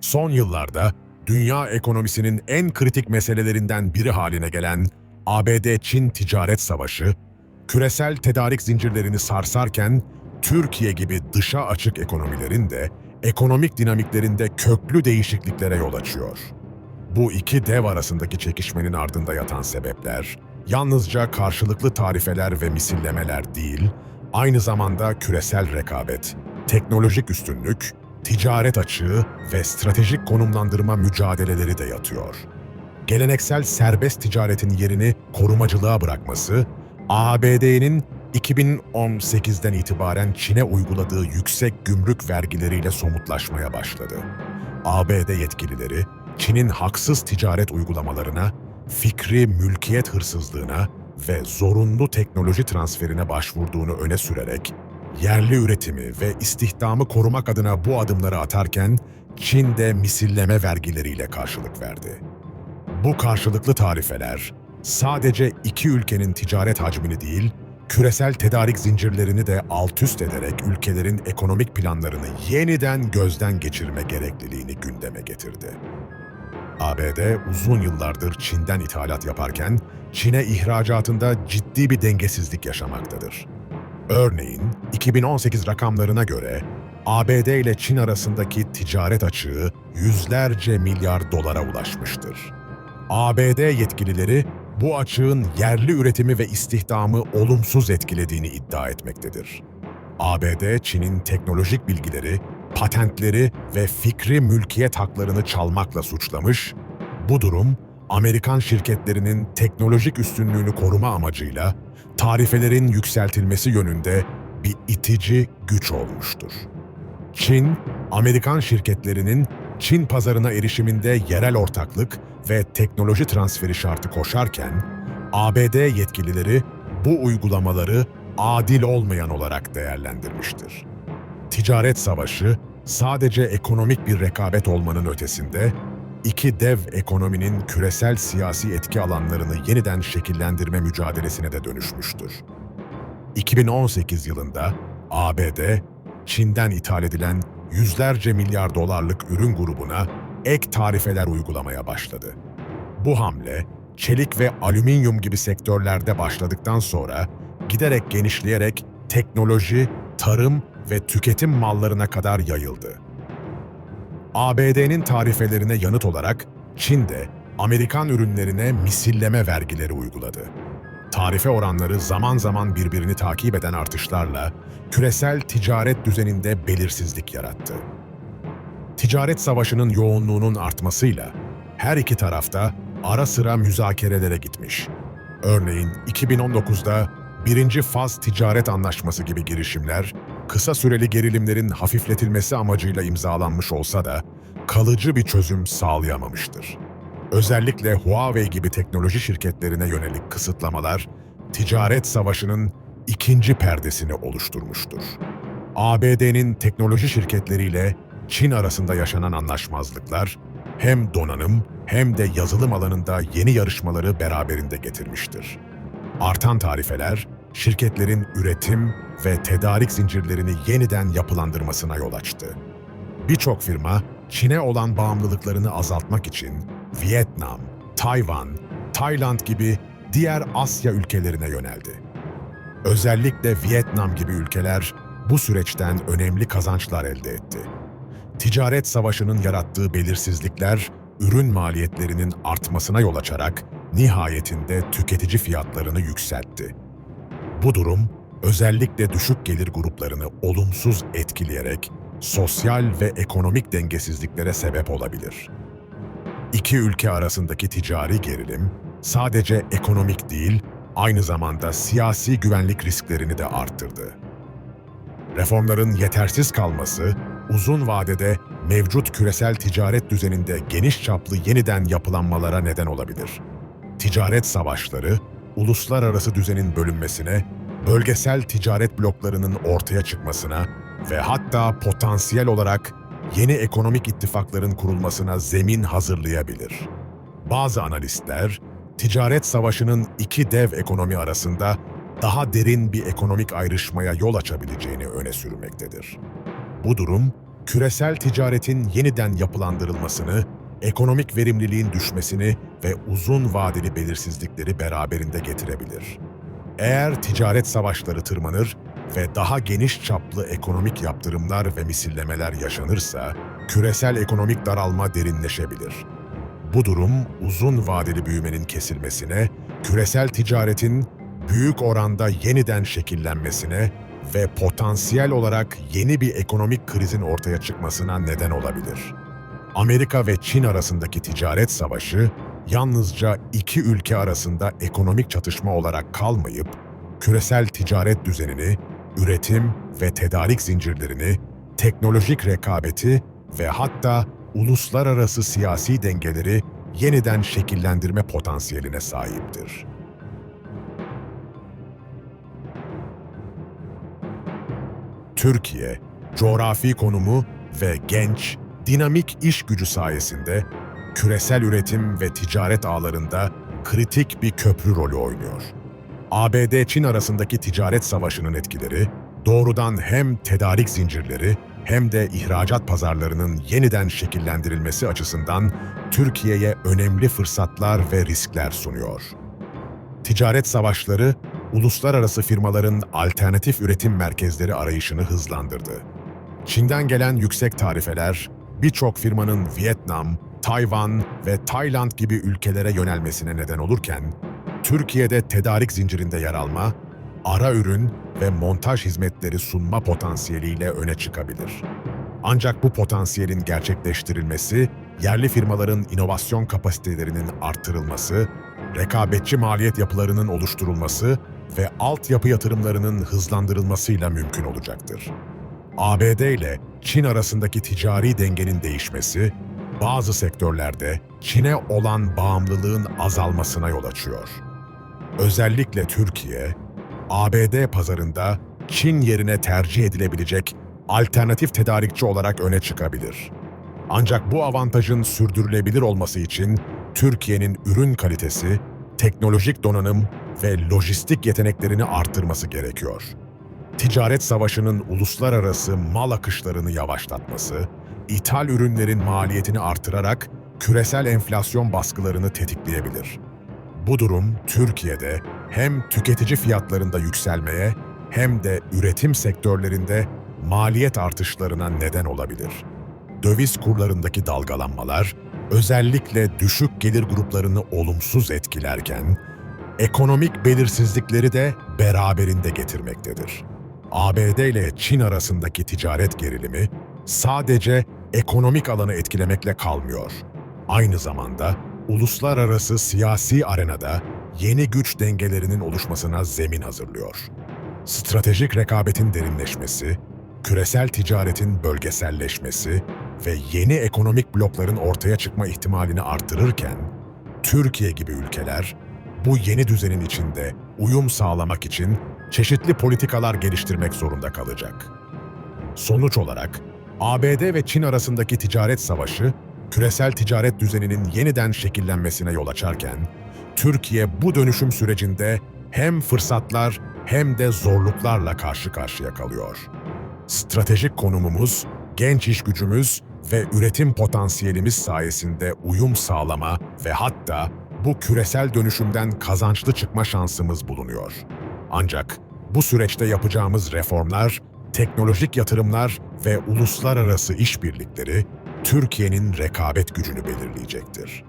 Son yıllarda dünya ekonomisinin en kritik meselelerinden biri haline gelen ABD-Çin ticaret savaşı, küresel tedarik zincirlerini sarsarken Türkiye gibi dışa açık ekonomilerin de ekonomik dinamiklerinde köklü değişikliklere yol açıyor. Bu iki dev arasındaki çekişmenin ardında yatan sebepler, yalnızca karşılıklı tarifeler ve misillemeler değil, aynı zamanda küresel rekabet, teknolojik üstünlük, ticaret açığı ve stratejik konumlandırma mücadeleleri de yatıyor. Geleneksel serbest ticaretin yerini korumacılığa bırakması, ABD'nin 2018'den itibaren Çin'e uyguladığı yüksek gümrük vergileriyle somutlaşmaya başladı. ABD yetkilileri, Çin'in haksız ticaret uygulamalarına, fikri mülkiyet hırsızlığına ve zorunlu teknoloji transferine başvurduğunu öne sürerek, yerli üretimi ve istihdamı korumak adına bu adımları atarken, Çin de misilleme vergileriyle karşılık verdi. Bu karşılıklı tarifeler, sadece iki ülkenin ticaret hacmini değil, küresel tedarik zincirlerini de alt üst ederek ülkelerin ekonomik planlarını yeniden gözden geçirme gerekliliğini gündeme getirdi. ABD uzun yıllardır Çin'den ithalat yaparken Çin'e ihracatında ciddi bir dengesizlik yaşamaktadır. Örneğin 2018 rakamlarına göre ABD ile Çin arasındaki ticaret açığı yüzlerce milyar dolara ulaşmıştır. ABD yetkilileri bu açığın yerli üretimi ve istihdamı olumsuz etkilediğini iddia etmektedir. ABD, Çin'in teknolojik bilgileri, patentleri ve fikri mülkiyet haklarını çalmakla suçlamış, bu durum Amerikan şirketlerinin teknolojik üstünlüğünü koruma amacıyla tarifelerin yükseltilmesi yönünde bir itici güç olmuştur. Çin, Amerikan şirketlerinin Çin pazarına erişiminde yerel ortaklık ve teknoloji transferi şartı koşarken, ABD yetkilileri bu uygulamaları adil olmayan olarak değerlendirmiştir. Ticaret savaşı sadece ekonomik bir rekabet olmanın ötesinde, iki dev ekonominin küresel siyasi etki alanlarını yeniden şekillendirme mücadelesine de dönüşmüştür. 2018 yılında ABD, Çin'den ithal edilen yüzlerce milyar dolarlık ürün grubuna ek tarifeler uygulamaya başladı. Bu hamle, çelik ve alüminyum gibi sektörlerde başladıktan sonra giderek genişleyerek teknoloji, tarım ve tüketim mallarına kadar yayıldı. ABD'nin tarifelerine yanıt olarak Çin de Amerikan ürünlerine misilleme vergileri uyguladı. Tarife oranları zaman zaman birbirini takip eden artışlarla küresel ticaret düzeninde belirsizlik yarattı. Ticaret savaşının yoğunluğunun artmasıyla her iki tarafta ara sıra müzakerelere gitmiş. Örneğin 2019'da birinci faz ticaret anlaşması gibi girişimler kısa süreli gerilimlerin hafifletilmesi amacıyla imzalanmış olsa da kalıcı bir çözüm sağlayamamıştır. Özellikle Huawei gibi teknoloji şirketlerine yönelik kısıtlamalar ticaret savaşının ikinci perdesini oluşturmuştur. ABD'nin teknoloji şirketleriyle Çin arasında yaşanan anlaşmazlıklar hem donanım hem de yazılım alanında yeni yarışmaları beraberinde getirmiştir. Artan tarifeler, şirketlerin üretim ve tedarik zincirlerini yeniden yapılandırmasına yol açtı. Birçok firma, Çin'e olan bağımlılıklarını azaltmak için Vietnam, Tayvan, Tayland gibi diğer Asya ülkelerine yöneldi. Özellikle Vietnam gibi ülkeler bu süreçten önemli kazançlar elde etti. Ticaret savaşının yarattığı belirsizlikler, ürün maliyetlerinin artmasına yol açarak nihayetinde tüketici fiyatlarını yükseltti. Bu durum özellikle düşük gelir gruplarını olumsuz etkileyerek sosyal ve ekonomik dengesizliklere sebep olabilir. İki ülke arasındaki ticari gerilim sadece ekonomik değil, aynı zamanda siyasi güvenlik risklerini de arttırdı. Reformların yetersiz kalması, uzun vadede mevcut küresel ticaret düzeninde geniş çaplı yeniden yapılanmalara neden olabilir. Ticaret savaşları, uluslararası düzenin bölünmesine, bölgesel ticaret bloklarının ortaya çıkmasına ve hatta potansiyel olarak yeni ekonomik ittifakların kurulmasına zemin hazırlayabilir. Bazı analistler, ticaret savaşının iki dev ekonomi arasında daha derin bir ekonomik ayrışmaya yol açabileceğini öne sürmektedir. Bu durum, küresel ticaretin yeniden yapılandırılmasını, ekonomik verimliliğin düşmesini ve uzun vadeli belirsizlikleri beraberinde getirebilir. Eğer ticaret savaşları tırmanır ve daha geniş çaplı ekonomik yaptırımlar ve misillemeler yaşanırsa, küresel ekonomik daralma derinleşebilir. Bu durum uzun vadeli büyümenin kesilmesine, küresel ticaretin büyük oranda yeniden şekillenmesine ve potansiyel olarak yeni bir ekonomik krizin ortaya çıkmasına neden olabilir. Amerika ve Çin arasındaki ticaret savaşı yalnızca iki ülke arasında ekonomik çatışma olarak kalmayıp, küresel ticaret düzenini, üretim ve tedarik zincirlerini, teknolojik rekabeti ve hatta uluslararası siyasi dengeleri yeniden şekillendirme potansiyeline sahiptir. Türkiye, coğrafi konumu ve genç, dinamik iş gücü sayesinde küresel üretim ve ticaret ağlarında kritik bir köprü rolü oynuyor. ABD-Çin arasındaki ticaret savaşının etkileri doğrudan hem tedarik zincirleri hem de ihracat pazarlarının yeniden şekillendirilmesi açısından Türkiye'ye önemli fırsatlar ve riskler sunuyor. Ticaret savaşları, uluslararası firmaların alternatif üretim merkezleri arayışını hızlandırdı. Çin'den gelen yüksek tarifeler, birçok firmanın Vietnam, Tayvan ve Tayland gibi ülkelere yönelmesine neden olurken, Türkiye'de tedarik zincirinde yer alma, ara ürün ve montaj hizmetleri sunma potansiyeliyle öne çıkabilir. Ancak bu potansiyelin gerçekleştirilmesi, yerli firmaların inovasyon kapasitelerinin arttırılması, rekabetçi maliyet yapılarının oluşturulması ve altyapı yatırımlarının hızlandırılmasıyla mümkün olacaktır. ABD ile Çin arasındaki ticari dengenin değişmesi, bazı sektörlerde Çin'e olan bağımlılığın azalmasına yol açıyor. Özellikle Türkiye, ABD pazarında Çin yerine tercih edilebilecek alternatif tedarikçi olarak öne çıkabilir. Ancak bu avantajın sürdürülebilir olması için Türkiye'nin ürün kalitesi, teknolojik donanım ve lojistik yeteneklerini arttırması gerekiyor. Ticaret savaşının uluslararası mal akışlarını yavaşlatması, ithal ürünlerin maliyetini artırarak küresel enflasyon baskılarını tetikleyebilir. Bu durum Türkiye'de hem tüketici fiyatlarında yükselmeye hem de üretim sektörlerinde maliyet artışlarına neden olabilir. Döviz kurlarındaki dalgalanmalar özellikle düşük gelir gruplarını olumsuz etkilerken ekonomik belirsizlikleri de beraberinde getirmektedir. ABD ile Çin arasındaki ticaret gerilimi sadece ekonomik alanı etkilemekle kalmıyor. Aynı zamanda uluslararası siyasi arenada yeni güç dengelerinin oluşmasına zemin hazırlıyor. Stratejik rekabetin derinleşmesi, küresel ticaretin bölgeselleşmesi ve yeni ekonomik blokların ortaya çıkma ihtimalini artırırken, Türkiye gibi ülkeler bu yeni düzenin içinde uyum sağlamak için çeşitli politikalar geliştirmek zorunda kalacak. Sonuç olarak ABD ve Çin arasındaki ticaret savaşı, küresel ticaret düzeninin yeniden şekillenmesine yol açarken, Türkiye bu dönüşüm sürecinde hem fırsatlar hem de zorluklarla karşı karşıya kalıyor. Stratejik konumumuz, genç iş gücümüz ve üretim potansiyelimiz sayesinde uyum sağlama ve hatta bu küresel dönüşümden kazançlı çıkma şansımız bulunuyor. Ancak bu süreçte yapacağımız reformlar, teknolojik yatırımlar ve uluslararası işbirlikleri Türkiye'nin rekabet gücünü belirleyecektir.